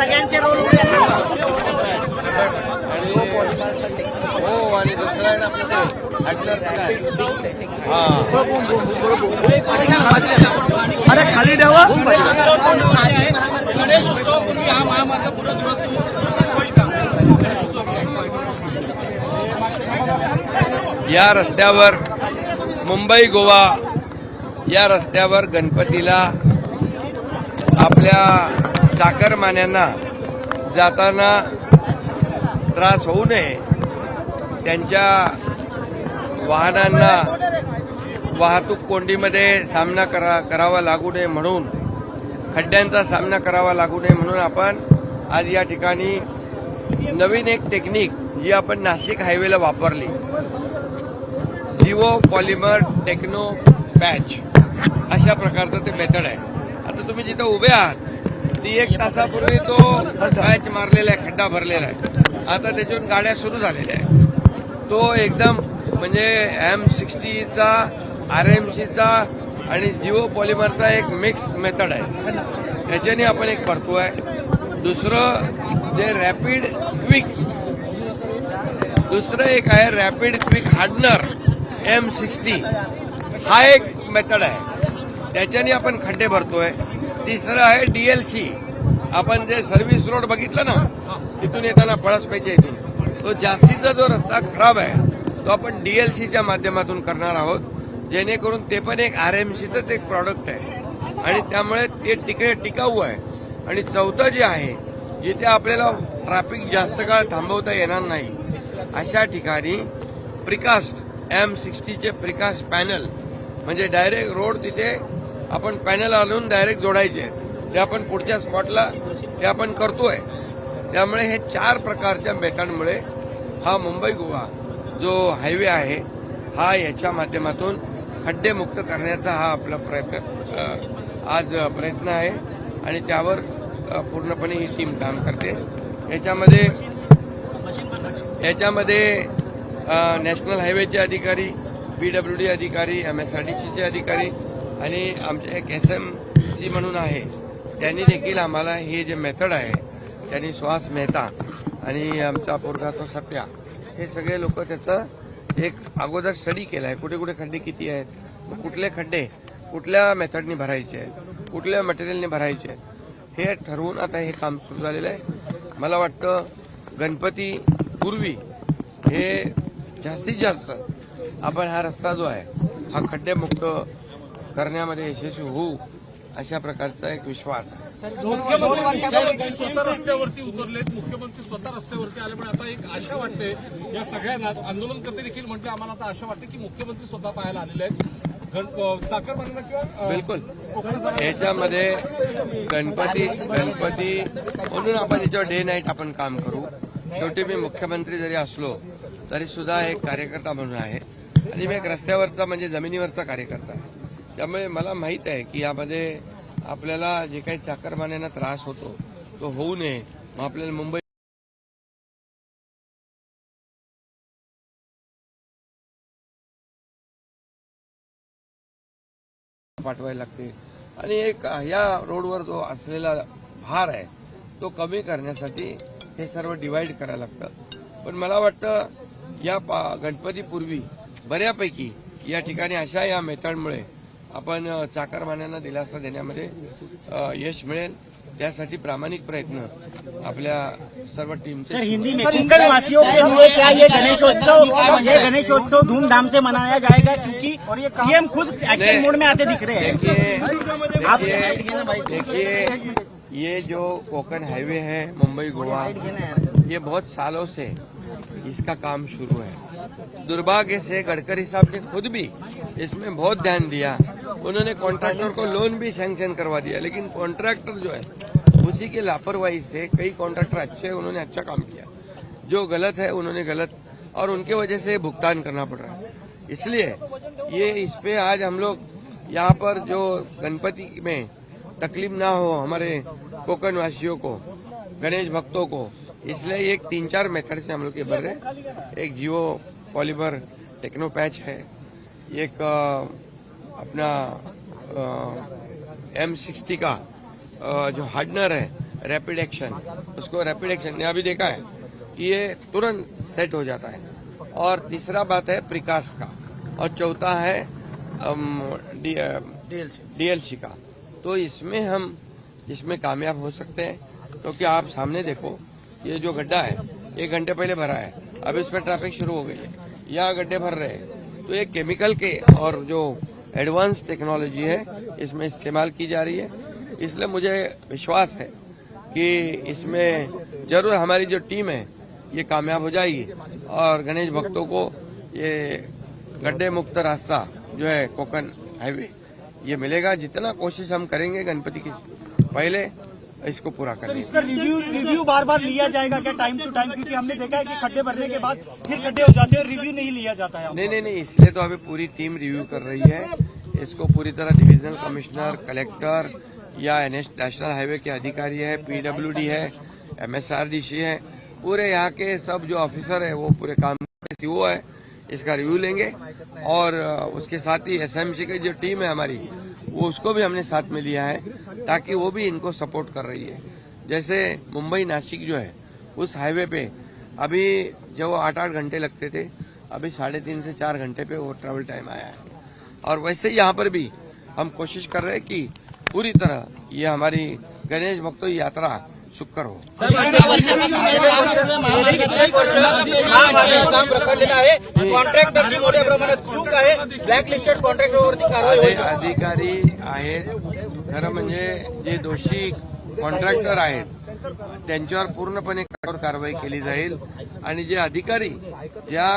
सगळ्यांचे रोल आणि हो आणि दुसरं आहे ना आपलं ते हॅटलर काय हा. अरे खाली द्यावा गणेश उत्सव पूर्वी हा महामार्ग पूर्ण दुरुस्त या रस्त्यावर मुंबई गोवा या रस्त्यावर गणपतीला आपल्या चाकरमान्यांना जाताना त्रास होऊ नये. त्यांच्या वाहनांना वाहतूक कोंडीमध्ये सामना करा करावा लागू नये म्हणून खड्ड्यांचा सामना करावा लागू नये म्हणून आपण आज या ठिकाणी नवीन एक टेक्निक जी आपण नाशिक हायवेला वापरली. Geo polymer techno patch. अशा प्रकारचं ते मेथड आहे. आता तुम्ही जिथं उभे आहात ती एक तासापूर्वी तो मॅच मारलेला आहे खड्डा भरलेला आहे. आता त्याच्यातून गाड्या सुरू झालेल्या आहेत. तो एकदम म्हणजे एम सिक्स्टीचा आर एम सीचा आणि जिओ पॉलिमरचा एक मिक्स मेथड आहे. त्याच्याने आपण एक करतोय दुसरं जे रॅपिड क्विक दुसरं एक आहे rapid quick hardener M sixty हा एक मेथड आहे. त्याच्याने आपण खड्डे भरतोय. तिसरं आहे डीएलसी आपण जे सर्व्हिस रोड बघितलं ना तिथून येताना पळसपेच्या इथून. तो जास्तीचा जो रस्ता खराब आहे तो आपण डीएलसीच्या माध्यमातून करणार आहोत. जेणेकरून ते पण एक आर एम सीचंच एक प्रॉडक्ट आहे. आणि त्यामुळे ते टिके टिकाऊ आहे. आणि चौथं जे आहे जिथे आपल्याला ट्रॅफिक जास्त काळ थांबवता येणार नाही अशा ठिकाणी प्रिकास्ट एम सिक्स्टीचे प्रिकास्ट पॅनल म्हणजे डायरेक्ट रोड तिथे आपण पॅनल आणून डायरेक्ट जोडायचे ते आपण पुढच्या स्पॉटला ते आपण करतोय. त्यामुळे हे चार प्रकारच्या मेथडमुळे हा मुंबई गोवा जो हायवे आहे हा याच्या माध्यमातून खड्डेमुक्त करण्याचा हा आपला प्रयत्न आज प्रयत्न आहे. आणि त्यावर पूर्णपणे ही टीम काम करते. याच्यामध्ये याच्यामध्ये नॅशनल हायवेचे अधिकारी पीडब्ल्यू डी अधिकारी एम एस आर डी सीचे अधिकारी आणि आमचे एक एस एम सी म्हणून आहे. त्यांनी देखील आम्हाला हे जे मेथड आहे त्यांनी श्वास मेहता आणि आमचा पोरगा तो सत्या हे सगळे लोक त्याचं एक अगोदर स्टडी केला आहे. कुठे कुठे खड्डे किती आहेत? कुठले खड्डे कुठल्या मेथडनी भरायचे आहेत? कुठल्या मटेरियलने भरायचे आहेत? हे ठरवून आता हे काम सुरू झालेलं आहे. मला वाटतं गणपती पूर्वी हे जास्तीत जास्त आपण हा रस्ता जो आहे हा खड्डेमुक्त करण्यामध्ये यशस्वी होऊ अशा प्रकारचा एक विश्वास आहे. मुख्यमंत्री स्वतः रस्त्यावरती उतरलेत. मुख्यमंत्री स्वतः रस्त्यावरती आल्यामुळे आता एक आशा वाटते या सगळ्यांना आंदोलनकर्ते देखील म्हटले आम्हाला आता आशा वाटते की मुख्यमंत्री स्वतः पाहायला आलेले आहेत. गण- साखरमान्यांना किंवा बिलकुल. याच्यामध्ये गणपती गणपती म्हणून आपण याच्यावर डे नाईट आपण काम करू. शेवटी मी मुख्यमंत्री जरी असलो तरी सुद्धा एक कार्यकर्ता म्हणून आहे. आणि मी एक रस्त्यावरचा म्हणजे जमिनीवरचा कार्यकर्ता आहे. त्यामुळे मला माहीत आहे की यामध्ये आपल्याला जे काही चाकरमान्यांना त्रास होतो तो होऊ नये. मग आपल्याला मुंबई पाठवायला लागते. आणि एक या रोडवर जो असलेला भार आहे तो कमी करण्यासाठी हे सर्व डिवाइड करायला लागतं पण मला वाटतं या पा- गणपतीपूर्वी बऱ्यापैकी या ठिकाणी अशा या मेथडमुळे आपण अ, चाकरमान्यांना दिलासा देण्यामध्ये यश मिळेल त्यासाठी प्रामाणिक प्रयत्न आपल्या सर्व सर हिंदी में वासियों के लिए क्या ये गणेशोत्सव ये गणेशोत्सव धूमधाम से मनाया जाएगा क्योंकि और ये सीएम खुद एक्शन मोड में आते दिख रहे हैं। देखिए आप देखिए ये जो कोकन हाईवे है मुंबई गोवा ये बहुत सालों से इसका काम शुरू है। दुर्भाग्य से गडकरी साहब ने खुद भी इसमें बहुत ध्यान दिया। उन्होंने कॉन्ट्रैक्टर को लोन भी सैंक्शन करवा दिया, लेकिन कॉन्ट्रैक्टर जो है, उसी की लापरवाही से कई कॉन्ट्रैक्टर अच्छे उन्होंने अच्छा काम किया जो गलत है, उन्होंने गलत, और उनके वजह से भुगतान करना पड़ रहा है इसलिए ये इस पे आज हम लोग यहाँ पर जो गणपति में तकलीफ़ ना हो हमारे कोकण वासियों को, गणेश भक्तों को, इसलिए एक तीन चार मेथड से हम लोग ये भर रहे हैं। एक जियो पॉलीमर टेक्नो पैच है, एक अपना एम सिक्सटी का अ, जो हार्डनर है रैपिड एक्शन उसको रैपिड एक्शन ने अभी देखा है कि ये तुरंत सेट हो जाता है। और तीसरा बात है प्रकाश का और चौथा है डीएलसी का। तो इसमें हम इसमें कामयाब हो सकते हैं क्योंकि तो आप सामने देखो ये जो गड्ढा है एक घंटे पहले भरा है अब इसमें ट्रैफ़िक शुरू हो गई है यहाँ गड्ढे भर रहे हैं। तो ये केमिकल के और जो एडवांस टेक्नोलॉजी है, इसमें इस्तेमाल की जा रही है। इसलिए मुझे विश्वास है कि इसमें ज़रूर हमारी जो टीम है, ये कामयाब हो जाएगी और गणेश भक्तों को ये गड्ढे मुक्त रास्ता जो है कोकन हाईवे, ये मिलेगा। जितना कोशिश हम करेंगे गणपति की, पहले इसको पूरा करने इसका रिव्यू रिव्यू बार बार लिया जाएगा क्या टाइम टू टाइम क्योंकि हमने देखा है कि खड्डे भरने के बाद फिर गड्ढे हो जाते हैं और रिव्यू नहीं लिया जाता है नहीं नहीं नहीं इसलिए तो अभी पूरी टीम रिव्यू कर रही है। इसको पूरी तरह डिविजनल कमिश्नर कलेक्टर या एन नेशनल हाईवे के अधिकारी है पीडब्ल्यूडी है एमएसआरडीसी है पूरे यहाँ के सब जो ऑफिसर है वो पूरे काम सीओ है इसका रिव्यू लेंगे। और उसके साथ ही एसएमसी की जो टीम है हमारी वो उसको भी हमने साथ में लिया है, ताकि वो भी इनको सपोर्ट कर रही है। जैसे मुंबई नासिक जो है, उस हाईवे पे अभी जब वो आठ आठ घंटे लगते थे, अभी साढ़े तीन से चार घंटे पे वो ट्रेवल टाइम आया है। और वैसे यहाँ पर भी हम कोशिश कर रहे हैं कि पूरी तरह ये हमारी गणेश भक्तों यात्रा सुकर हो. काम रखडलेलं आहे. कॉन्ट्रॅक्टरची मोठ्या प्रमाणात चूक आहे. ब्लॅकलिस्टेड कॉन्ट्रॅक्टरवरती कारवाई अधिकारी आहेत. खरं म्हणजे जे दोषी कॉन्ट्रॅक्टर आहेत त्यांच्यावर पूर्णपणे कठोर कारवाई केली जाईल. आणि जे अधिकारी ज्या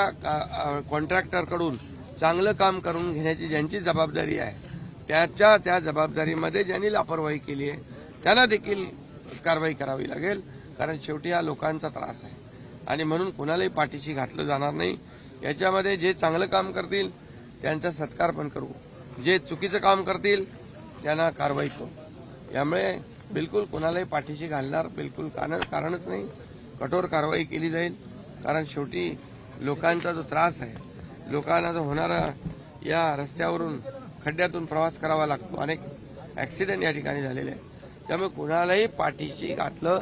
कॉन्ट्रॅक्टरकडून चांगलं काम करून घेण्याची ज्यांची जबाबदारी आहे त्याच्या त्या जबाबदारीमध्ये ज्यांनी लापरवाही केली आहे त्यांना देखील कारवाई करावी लागेल कारण शेवटी हा लोकांचा त्रास आहे. आणि म्हणून कुणालाही पाठीशी घातलं जाणार नाही. याच्यामध्ये जे चांगलं काम करतील त्यांचा सत्कार पण करू. जे चुकीचं काम करतील त्यांना कारवाई करू. यामुळे बिलकुल कुणालाही पाठीशी घालणार बिलकुल कारण कारणच नाही. कठोर कारवाई केली जाईल कारण शेवटी लोकांचा जो त्रास आहे लोकांना जो होणारा या रस्त्यावरून खड्ड्यातून प्रवास करावा लागतो. अनेक ऍक्सिडेंट या ठिकाणी झालेले आहेत. त्यामुळे कुणालाही पाठीशी घातलं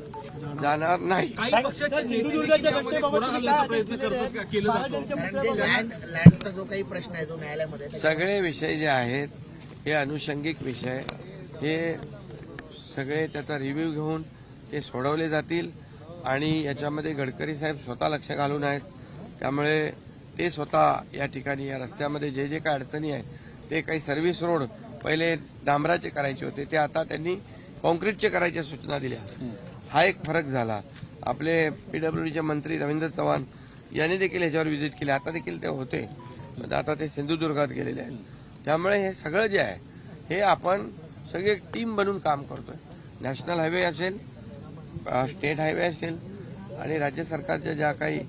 जाणार नाही. काही पक्षाचे सिंधुदुर्गाच्या नेते घटनेबाबत घोडा हल्ल्याचा प्रयत्न करतात का? केला जातो. लँड लँडचा जो काही प्रश्न आहे जो न्यायालयामध्ये आहे, सगळे विषय जे आहेत हे अनुषंगिक विषय. हे सगळे त्याचा रिव्ह्यू घेऊन ते सोडवले जातील आणि याच्यामध्ये गडकरी साहेब स्वतः लक्ष घालून आहेत. त्यामुळे ते स्वतः या ठिकाणी या रस्त्यामध्ये जे जे काही अडचणी आहे ते काही सर्व्हिस रोड पहिले डांबराचे करायचे होते. ते आता त्यांनी कॉन्क्रीटचे करायच्या सूचना दिल्या. हा एक फरक झाला. आपले पीडब्ल्यूडीचे मंत्री रवींद्र चव्हाण यांनी देखील ह्याच्यावर व्हिजिट केली. आता देखील ते होते. आता ते सिंधुदुर्गात गेलेले आहेत. त्यामुळे हे सगळं जे आहे हे आपण सगळे टीम बनून काम करतोय. नॅशनल हायवे असेल स्टेट हायवे असेल आणि राज्य सरकारच्या ज्या काही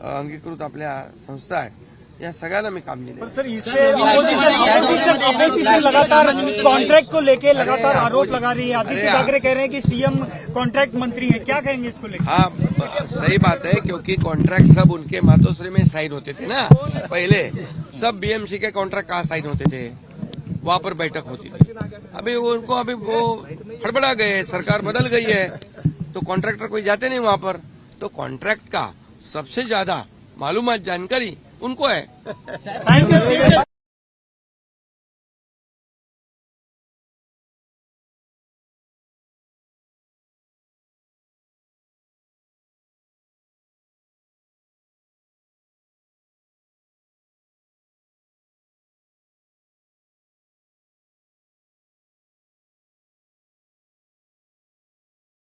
अंगीकृत आपल्या संस्था आहेत या सगळ्यांना मी काम दिले पर सर इस पे अपोजिशन अपोजिशन लगातार कॉन्ट्रैक्ट को लेके लगातार आरोप लगा रही है आदित्य ठाकरे कह रहे हैं कि सीएम कॉन्ट्रैक्ट मंत्री है क्या कहेंगे इसको लेकर हाँ सही बात है क्योंकि कॉन्ट्रैक्ट सब उनके मातोश्री में साइन होते थे ना पहले। सब बीएमसी के कॉन्ट्रैक्ट कहाँ साइन होते थे? वहाँ पर बैठक होती थी। अभी वो उनको अभी वो हड़बड़ा गए सरकार बदल गई है तो कॉन्ट्रैक्टर कोई जाते नहीं वहाँ पर। तो कॉन्ट्रैक्ट का सबसे ज़्यादा मालूमात जानकारी उनको है। Thank you